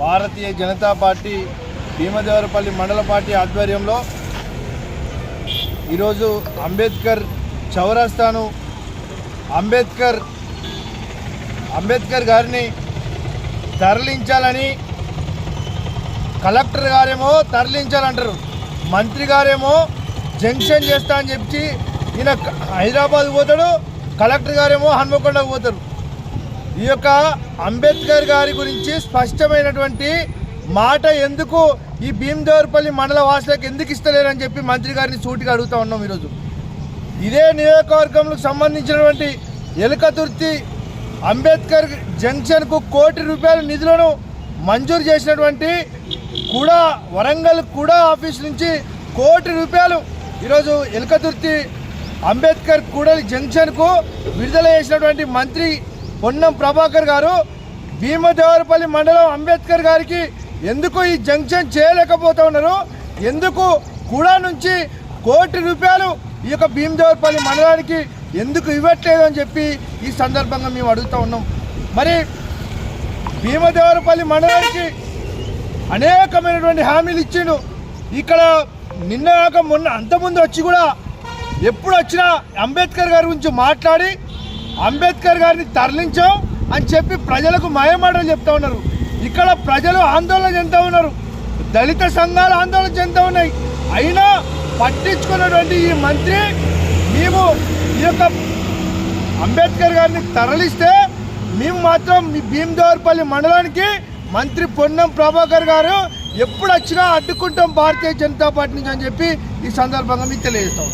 Bharatiya Janata party Bheemadevarapalli మండల party ఆధ్వర్యంలో ఈరోజు అంబేద్కర్ చౌరస్తాను అంబేద్కర్ అంబేద్కర్ గారిని తరలించాలని కలెక్టర్ గారేమో తరలించాలంటారు. మంత్రి గారేమో జంక్షన్ చేస్తా అని చెప్పి ఈయన హైదరాబాద్ పోతాడు కలెక్టర్ గారేమో హన్మకొండకు పోతారు. ఈ యొక్క అంబేద్కర్ గారి గురించి స్పష్టమైనటువంటి మాట ఎందుకు ఈ భీమదేవరపల్లి మండల వాసులకు ఎందుకు ఇస్తలేరని చెప్పి మంత్రి గారిని సూటిగా అడుగుతా ఉన్నాం ఈరోజు. ఇదే నియోజకవర్గంకు సంబంధించినటువంటి ఎలుకతుర్తి అంబేద్కర్ జంక్షన్కు కోటి రూపాయల నిధులను మంజూరు చేసినటువంటి కూడా వరంగల్ కూడా ఆఫీస్ నుంచి కోటి రూపాయలు ఈరోజు ఎలుకతుర్తి అంబేద్కర్ కూడలి జంక్షన్కు విడుదల చేసినటువంటి మంత్రి పొన్నం ప్రభాకర్ గారు భీమదేవరపల్లి మండలం అంబేద్కర్ గారికి ఎందుకు ఈ జంక్షన్ చేయలేకపోతా ఉన్నారు? ఎందుకు కూడా నుంచి కోటి రూపాయలు ఈ యొక్క భీమదేవరపల్లి మండలానికి ఎందుకు ఇవ్వట్లేదు అని చెప్పి ఈ సందర్భంగా మేము అడుగుతూ ఉన్నాం. మరి భీమదేవరపల్లి మండలానికి అనేకమైనటువంటి హామీలు ఇచ్చిండు. ఇక్కడ నిన్న కాక మొన్న అంతకుముందు వచ్చి కూడా ఎప్పుడు వచ్చినా అంబేద్కర్ గారి గురించి మాట్లాడి అంబేద్కర్ గారిని తరలించాం అని చెప్పి ప్రజలకు మయమాటలు చెప్తా ఉన్నారు. ఇక్కడ ప్రజలు ఆందోళన చెందుతూ ఉన్నారు. దళిత సంఘాలు ఆందోళన చెందుతూ ఉన్నాయి. అయినా పట్టించుకున్నటువంటి ఈ మంత్రి మేము ఈ యొక్క అంబేద్కర్ గారిని తరలిస్తే మేము మాత్రం మీ భీమదేవరపల్లి మండలానికి మంత్రి పొన్నం ప్రభాకర్ గారు ఎప్పుడు వచ్చినా అడ్డుకుంటాం భారతీయ జనతా పార్టీ నుంచి అని చెప్పి ఈ సందర్భంగా మీకు తెలియజేస్తాం